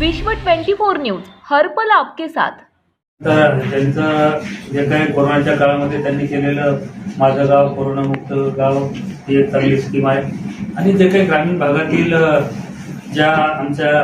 विश्व 24 न्यूज हरपल आपके साथ. तर त्यांचं जे काही कोरोनाच्या काळामध्ये त्यांनी केलेलं माझं गाव कोरोनामुक्त गाव ही एक चांगली स्कीम आहे. आणि जे काही ग्रामीण भागातील ज्या आमच्या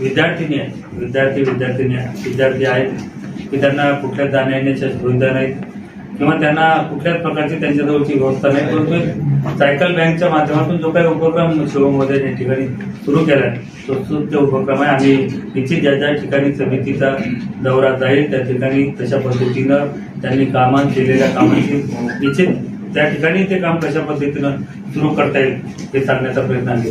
विद्यार्थिनी आहेत विद्यार्थी विद्यार्थिनी विद्यार्थी आहेत की त्यांना कुठल्या जाण्या येण्याच्या सुविधा नाहीत किंवा त्यांना कुठल्याच प्रकारची त्यांच्याजवळची व्यवस्था नाही परंतु सायकल बँकच्या माध्यमातून जो काही उपक्रम शिवमध्ये या ठिकाणी सुरू केला आहे तो स्तुत्य उपक्रम आहे. आम्ही निश्चित ज्या ज्या ठिकाणी समितीचा दौरा जाईल त्या ठिकाणी तशा पद्धतीनं त्यांनी कामात केलेल्या कामाची निश्चित त्या ठिकाणी ते काम कशा पद्धतीनं सुरू करता येईल हे सांगण्याचा प्रयत्न आम्ही